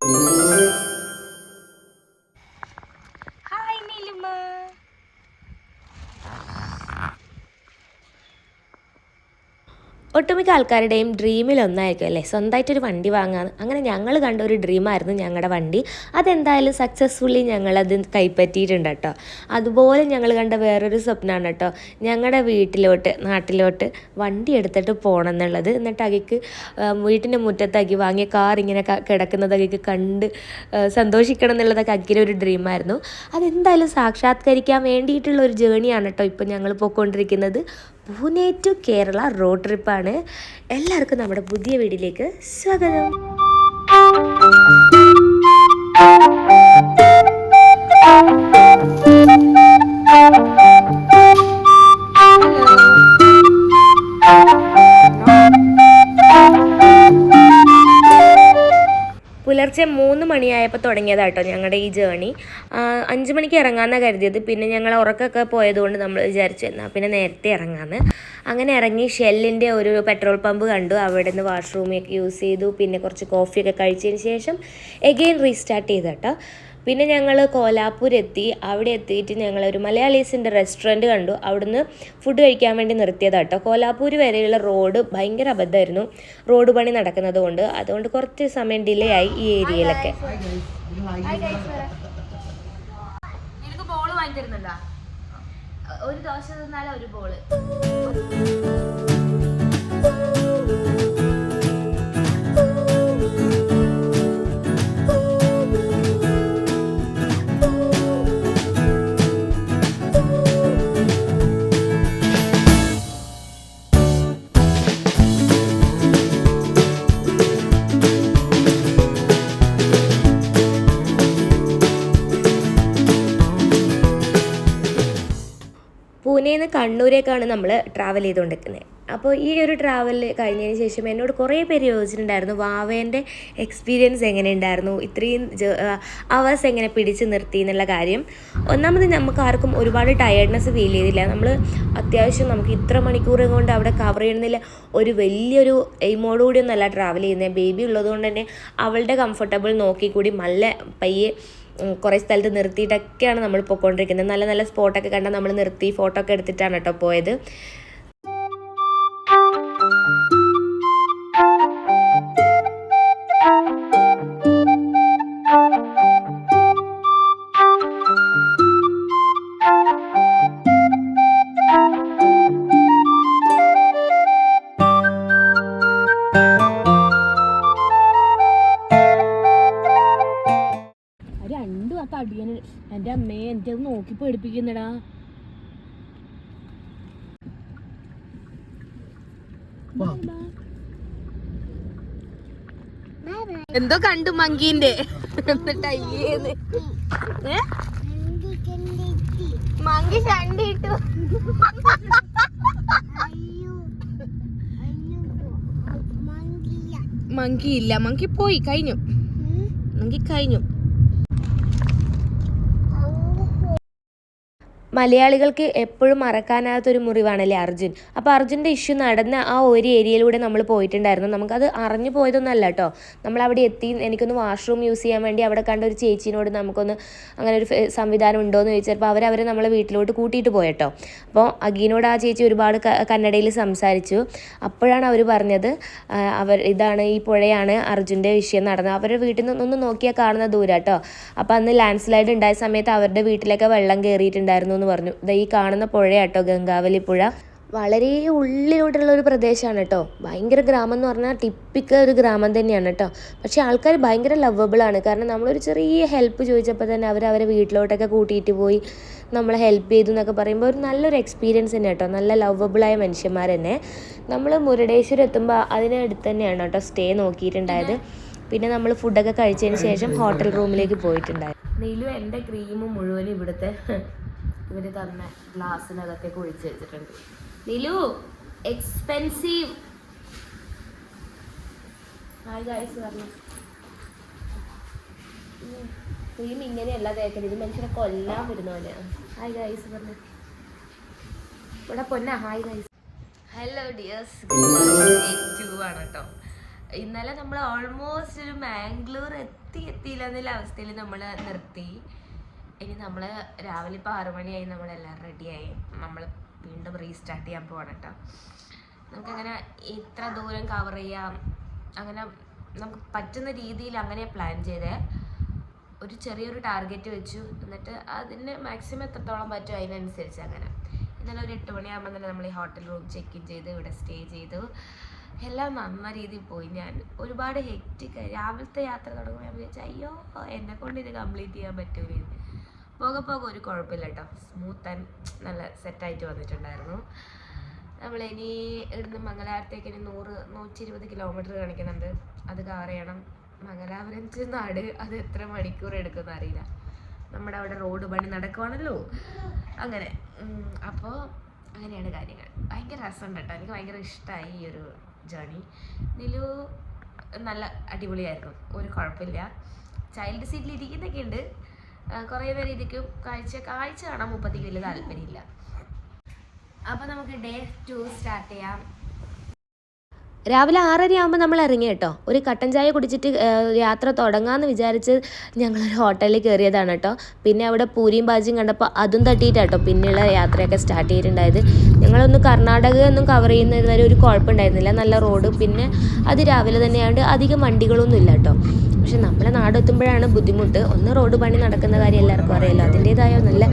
Hi ഒട്ടുമിക്ക ആൾക്കാരുടെയും ഡ്രീമിൽ ഒന്നായിരിക്കും അല്ലേ? സ്വന്തമായിട്ടൊരു വണ്ടി വാങ്ങാൻ അങ്ങനെ ഞങ്ങൾ കണ്ട ഒരു ഡ്രീമായിരുന്നു ഞങ്ങളുടെ വണ്ടി. അതെന്തായാലും സക്സസ്ഫുള്ളി ഞങ്ങളത് കൈപ്പറ്റിയിട്ടുണ്ട് കേട്ടോ. അതുപോലെ ഞങ്ങൾ കണ്ട വേറൊരു സ്വപ്നമാണ് കേട്ടോ. ഞങ്ങളുടെ വീട്ടിലോട്ട് നാട്ടിലോട്ട് വണ്ടി എടുത്തിട്ട് പോകണം എന്നുള്ളത്. എന്നിട്ട് അകിക്ക് വീട്ടിന്റെ മുറ്റത്താക്കി വാങ്ങിയ കാർ ഇങ്ങനെ കിടക്കുന്നത് അകിക്ക് കണ്ട് സന്തോഷിക്കണം എന്നുള്ളതൊക്കെ അക്കിന്റെ ഒരു ഡ്രീമായിരുന്നു അതെന്തായാലും സാക്ഷാത്കരിക്കാൻ വേണ്ടിയിട്ടുള്ള ഒരു ജേണിയാണ് കേട്ടോ ഇപ്പം ഞങ്ങൾ പോയിക്കൊണ്ടിരിക്കുന്നത്. പൂനെ ടു കേരള റോഡ് ട്രിപ്പാണ് എല്ലാവർക്കും നമ്മുടെ പുതിയ വീടിലേക്ക് സ്വാഗതം. പുലർച്ചെ മൂന്ന് മണിയായപ്പോൾ തുടങ്ങിയതാട്ടോ ഞങ്ങളുടെ ഈ ജേണി. അഞ്ച് മണിക്ക് ഇറങ്ങാമെന്നാണ് കരുതിയത്. പിന്നെ ഞങ്ങൾ ഉറക്കമൊക്കെ പോയതുകൊണ്ട് നമ്മൾ വിചാരിച്ചു എന്നാൽ പിന്നെ നേരത്തെ ഇറങ്ങാമെന്ന് അങ്ങനെ ഇറങ്ങി ഷെല്ലിന്റെ ഒരു പെട്രോൾ പമ്പ് കണ്ടു. അവിടെ നിന്ന് വാഷ്റൂമൊക്കെ യൂസ് ചെയ്തു. പിന്നെ കുറച്ച് കോഫിയൊക്കെ കഴിച്ചതിന് ശേഷം എഗെയിൻ റീസ്റ്റാർട്ട് ചെയ്തു കേട്ടോ. പിന്നെ ഞങ്ങൾ കോലാപ്പൂർ എത്തി അവിടെ എത്തിയിട്ട് ഞങ്ങൾ ഒരു മലയാളീസിന്റെ റെസ്റ്റോറന്റ് കണ്ടു. അവിടുന്ന് ഫുഡ് കഴിക്കാൻ വേണ്ടി നിർത്തിയതാണ് കേട്ടോ കോലാപ്പൂർ വരെയുള്ള റോഡ് ഭയങ്കര അബദ്ധമായിരുന്നു. റോഡ് പണി നടക്കുന്നത് കൊണ്ട്. അതുകൊണ്ട് കുറച്ച് സമയം ഡിലേ ആയി ഈ ഏരിയയിലൊക്കെ. ഒരു ദോശ തിന്നാലും ഒരു ബോൾ കണ്ണൂരേക്കാണ് നമ്മൾ ട്രാവൽ ചെയ്തുകൊണ്ടിരിക്കുന്നത് അപ്പോൾ ഈ ഒരു ട്രാവൽ കഴിഞ്ഞതിന് ശേഷം എന്നോട് കുറേ പേര് ചോദിച്ചിട്ടുണ്ടായിരുന്നു വാവേന്റെ എക്സ്പീരിയൻസ് എങ്ങനെ ഉണ്ടായിരുന്നു ഇത്രയും അവേഴ്സ് എങ്ങനെ പിടിച്ചു നിർത്തി? എന്നുള്ള കാര്യം. ഒന്നാമത് നമുക്ക് ആർക്കും ഒരുപാട് ടയർഡ്നെസ് ഫീൽ ചെയ്തില്ല. നമ്മൾ അത്യാവശ്യം നമുക്ക് ഇത്ര മണിക്കൂർ കൊണ്ട് അവിടെ കവർ ചെയ്യണമെന്നില്ല ഒരു വലിയൊരു എയിമോടുകൂടി ഒന്നല്ല ട്രാവൽ ചെയ്യുന്നത് ബേബി ഉള്ളതുകൊണ്ട് തന്നെ അവളുടെ കംഫർട്ടബിൾ നോക്കിക്കൂടി നല്ല പയ്യെ കുറേ സ്ഥലത്ത് നിർത്തിയിട്ടൊക്കെയാണ് നമ്മൾ പോയിക്കൊണ്ടിരിക്കുന്നത്. നല്ല നല്ല സ്പോട്ടൊക്കെ കണ്ടാൽ നമ്മൾ നിർത്തി ഫോട്ടോ ഒക്കെ എടുത്തിട്ടാണ് കേട്ടോ പോയത്. നോക്കി പേടിപ്പിക്കുന്നടാ. എന്തോ കണ്ടു മങ്കീന്റെ. എന്നിട്ട് അയ്യേന്ന്? മങ്കി ചണ്ടിട്ടു മങ്കി ഇല്ല മങ്കി പോയി കഴിഞ്ഞു. മങ്കി കഴിഞ്ഞു. മലയാളികൾക്ക് എപ്പോഴും മറക്കാനാകാത്തൊരു മുറിവാണല്ലേ അർജുൻ? അപ്പോൾ അർജുന്റെ ഇഷ്യൂ നടന്ന ആ ഒരു ഏരിയയിലൂടെ നമ്മൾ പോയിട്ടുണ്ടായിരുന്നു. നമുക്കത് അറിഞ്ഞു പോയതൊന്നല്ല കേട്ടോ. നമ്മൾ അവിടെ എത്തി എനിക്കൊന്ന് വാഷ്റൂം യൂസ് ചെയ്യാൻ വേണ്ടി അവിടെ കണ്ട ഒരു ചേച്ചീനോട് നമുക്കൊന്ന് അങ്ങനെ ഒരു സംവിധാനം ഉണ്ടോ എന്ന് ചോദിച്ചപ്പോൾ അവർ അവരെ നമ്മളെ വീട്ടിലോട്ട് കൂട്ടിയിട്ട് പോയട്ടോ. അപ്പോൾ അഗീനോട് ആ ചേച്ചി ഒരുപാട് കന്നഡയിൽ സംസാരിച്ചു. അപ്പോഴാണ് അവർ പറഞ്ഞത് അവർ ഇതാണ് ഈ പുഴയാണ് അർജുന്റെ വിഷയം നടന്നത്. അവരുടെ വീട്ടിൽ നിന്ന് ഒന്ന് നോക്കിയാൽ കാണുന്ന ദൂരം കേട്ടോ അപ്പോൾ അന്ന് ലാൻഡ് സ്ലൈഡ് ഉണ്ടായ സമയത്ത് അവരുടെ വീട്ടിലൊക്കെ വെള്ളം കയറിയിട്ടുണ്ടായിരുന്നു എന്ന് പറഞ്ഞു. ദാ ഈ കാണുന്ന പുഴയാട്ടോ ഗംഗാവലി പുഴ വളരെ ഉള്ളിലോട്ടുള്ള ഒരു പ്രദേശമാണ് കേട്ടോ ഭയങ്കര ഗ്രാമം എന്ന് പറഞ്ഞാൽ ടിപ്പിക്കൽ ഒരു ഗ്രാമം തന്നെയാണ് കേട്ടോ പക്ഷേ ആൾക്കാർ ഭയങ്കര ആണ്. കാരണം നമ്മളൊരു ചെറിയ ഹെൽപ്പ് ചോദിച്ചപ്പോൾ തന്നെ അവർ അവരെ വീട്ടിലോട്ടൊക്കെ കൂട്ടിയിട്ട് പോയി നമ്മളെ ഹെൽപ്പ് ചെയ്തു എന്നൊക്കെ പറയുമ്പോൾ ഒരു നല്ലൊരു എക്സ്പീരിയൻസ് തന്നെ കേട്ടോ നല്ല ലവബിളായ മനുഷ്യന്മാർ തന്നെ. നമ്മൾ മുരുടേശ്വരം എത്തുമ്പോൾ അതിനടുത്ത് തന്നെയാണ് കേട്ടോ സ്റ്റേ നോക്കിയിട്ടുണ്ടായത്. പിന്നെ നമ്മൾ ഫുഡൊക്കെ കഴിച്ചതിന് ശേഷം ഹോട്ടൽ റൂമിലേക്ക് പോയിട്ടുണ്ടായിരുന്നു നീലു എന്റെ ക്രീം മുഴുവനും ഇവിടുത്തെ ഇവർ തന്ന ഗ്ലാസ്സിനകത്തേക്ക് ഒഴിച്ചു വെച്ചിട്ടുണ്ട്. നിലു എക്സ്പെൻസീവ് ക്രീം ഇങ്ങനെയല്ല തേക്കരുത് ഇത് മനുഷ്യനെ കൊല്ലാൻ വരുന്ന പോലെയാണ് ഹായ് ഗൈസ് പറഞ്ഞു ഇവിടെ പൊന്ന. ഹായ് ഗൈസ് ഹലോ ഡിയേഴ്സ് ടു ആണ് കേട്ടോ ഇന്നലെ നമ്മൾ ഓൾമോസ്റ്റ് ഒരു മാംഗ്ലൂർ എത്തി എത്തിയില്ല എന്നുള്ള അവസ്ഥയിൽ നമ്മൾ നിർത്തി. ഇനി നമ്മൾ രാവിലെ ഇപ്പോൾ ആറു മണിയായി നമ്മളെല്ലാം റെഡിയായി. നമ്മൾ വീണ്ടും റീസ്റ്റാർട്ട് ചെയ്യാൻ പോവാണ് കേട്ടോ നമുക്കങ്ങനെ ഇത്ര ദൂരം കവർ ചെയ്യാം. അങ്ങനെ നമുക്ക് പറ്റുന്ന രീതിയിൽ അങ്ങനെ പ്ലാൻ ചെയ്തേ. ഒരു ചെറിയൊരു ടാർഗറ്റ് വെച്ചു. എന്നിട്ട് അതിന് മാക്സിമം എത്രത്തോളം പറ്റും അതിനനുസരിച്ച് അങ്ങനെ. ഇന്നലെ ഒരു എട്ട് മണിയാകുമ്പോൾ തന്നെ നമ്മൾ ഈ ഹോട്ടൽ റൂം ചെക്ക് ഇൻ ചെയ്ത് ഇവിടെ സ്റ്റേ ചെയ്തു. എല്ലാം നന്ന രീതിയിൽ പോയി ഞാൻ. ഒരുപാട് ഹെക്റ്റിക് രാവിലത്തെ യാത്ര തുടങ്ങുമ്പോൾ ഞാൻ വിചാരിച്ചു അയ്യോ എന്നെ കൊണ്ട് ഇത് കംപ്ലീറ്റ് ചെയ്യാൻ പറ്റൂലേ. പോകെ പോകെ ഒരു കുഴപ്പമില്ല കേട്ടോ. സ്മൂത്ത് ആൻഡ് നല്ല സെറ്റായിട്ട് വന്നിട്ടുണ്ടായിരുന്നു. നമ്മളിനി ഇവിടുന്ന് മംഗലാപുരത്തേക്ക് ഇനി നൂറ് നൂറ്റി ഇരുപത് കിലോമീറ്റർ കാണിക്കുന്നുണ്ട്. അത് കവർ ചെയ്യണം മംഗലാപുരം നാട് അത് എത്ര മണിക്കൂർ എടുക്കുമെന്ന് അറിയില്ല. നമ്മുടെ അവിടെ റോഡ് പണി നടക്കുവാണല്ലോ. അങ്ങനെ. അപ്പോൾ അങ്ങനെയാണ് കാര്യങ്ങൾ. ഭയങ്കര രസമുണ്ട് കേട്ടോ. എനിക്ക് ഭയങ്കര ഇഷ്ടമായി ഈ ഒരു ജേണി നിലു നല്ല അടിപൊളിയായിരുന്നു. ഒരു കുഴപ്പമില്ല. ചൈൽഡ് സീറ്റിൽ ഇരിക്കുന്നൊക്കെ ഉണ്ട് കുറേ പേര് ഇരിക്കും. കാഴ്ച കാഴ്ച കാണാൻ മുപ്പത്തി വലിയ താല്പര്യമില്ല. അപ്പോൾ നമുക്ക് ഡേ ടു സ്റ്റാർട്ട് ചെയ്യാം. രാവിലെ ആറര ആകുമ്പോൾ നമ്മൾ ഇറങ്ങി കേട്ടോ. ഒരു കട്ടൻ ചായ കുടിച്ചിട്ട് യാത്ര തുടങ്ങാമെന്ന് വിചാരിച്ച് ഞങ്ങളൊരു ഹോട്ടലിൽ കയറിയതാണ് കേട്ടോ. പിന്നെ അവിടെ പൂരിയും ബാജിയും കണ്ടപ്പോൾ അതും തട്ടിയിട്ടാട്ടോ പിന്നെയുള്ള യാത്രയൊക്കെ സ്റ്റാർട്ട് ചെയ്തിട്ടുണ്ടായത്. ഞങ്ങളൊന്ന് കർണാടക ഒന്നും കവർ ചെയ്യുന്നത് വരെ ഒരു കുഴപ്പമുണ്ടായിരുന്നില്ല. നല്ല റോഡ് പിന്നെ അത് രാവിലെ തന്നെയാണ്ട് അധികം വണ്ടികളൊന്നും ഇല്ല കേട്ടോ. പക്ഷെ നമ്മളെ നാടെത്തുമ്പോഴാണ് ബുദ്ധിമുട്ട്. ഒന്ന് റോഡ് പണി നടക്കുന്ന കാര്യം എല്ലാവർക്കും അറിയാമല്ലോ അതിന്റേതായ നല്ല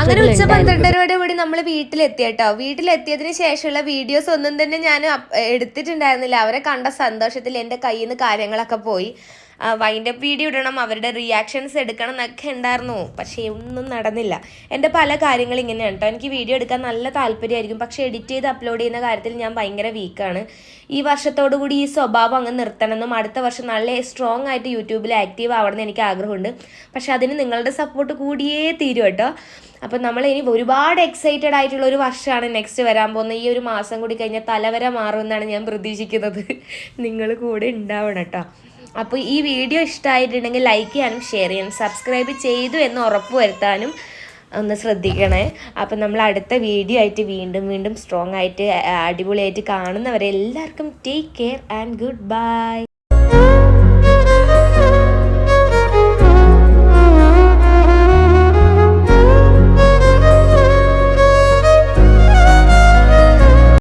അങ്ങനെ ഉച്ച. പന്ത്രണ്ടരയോടെ കൂടി നമ്മൾ വീട്ടിലെത്തി കേട്ടോ വീട്ടിലെത്തിയതിന് ശേഷമുള്ള വീഡിയോസ് ഒന്നും തന്നെ ഞാൻ എടുത്തിട്ടുണ്ടായിരുന്നില്ല. അവരെ കണ്ട സന്തോഷത്തിൽ എന്റെ കയ്യിൽ നിന്ന് കാര്യങ്ങളൊക്കെ പോയി. വൈൻഡപ്പ് വീഡിയോ ഇടണം അവരുടെ റിയാക്ഷൻസ് എടുക്കണം എന്നൊക്കെ ഉണ്ടായിരുന്നു. പക്ഷേ ഒന്നും നടന്നില്ല. എന്റെ പല കാര്യങ്ങളും ഇങ്ങനെയാണ് കേട്ടോ. എനിക്ക് വീഡിയോ എടുക്കാൻ നല്ല താല്പര്യമായിരിക്കും. പക്ഷേ എഡിറ്റ് ചെയ്ത് അപ്ലോഡ് ചെയ്യുന്ന കാര്യത്തിൽ ഞാൻ ഭയങ്കര വീക്കാണ് ഈ വർഷത്തോടു കൂടി ഈ സ്വഭാവം അങ്ങ് നിർത്തണമെന്നും അടുത്ത വർഷം നല്ല സ്ട്രോങ് ആയിട്ട് യൂട്യൂബിൽ ആക്റ്റീവ് ആവണമെന്ന് എനിക്ക് ആഗ്രഹമുണ്ട്. പക്ഷേ അതിന് നിങ്ങളുടെ സപ്പോർട്ട് കൂടിയേ തീരും കേട്ടോ. അപ്പം നമ്മൾ ഇനി ഒരുപാട് എക്സൈറ്റഡ് ആയിട്ടുള്ള ഒരു വർഷമാണ് നെക്സ്റ്റ് വരാൻ പോകുന്നത്. ഈ ഒരു മാസം കൂടി കഴിഞ്ഞാൽ തലവര മാറുമെന്നാണ് ഞാൻ പ്രതീക്ഷിക്കുന്നത്. നിങ്ങൾ കൂടെ ഉണ്ടാവണം കേട്ടോ. അപ്പോൾ ഈ വീഡിയോ ഇഷ്ടമായിട്ടുണ്ടെങ്കിൽ ലൈക്ക് ചെയ്യാനും ഷെയർ ചെയ്യാനും സബ്സ്ക്രൈബ് ചെയ്തു എന്ന് ഉറപ്പ് വരുത്താനും ഒന്ന് ശ്രദ്ധിക്കണേ. അപ്പം നമ്മൾ അടുത്ത വീഡിയോ ആയിട്ട് വീണ്ടും വീണ്ടും സ്ട്രോങ് ആയിട്ട് അടിപൊളിയായിട്ട് കാണുന്നവരെ എല്ലാവർക്കും take care and good bye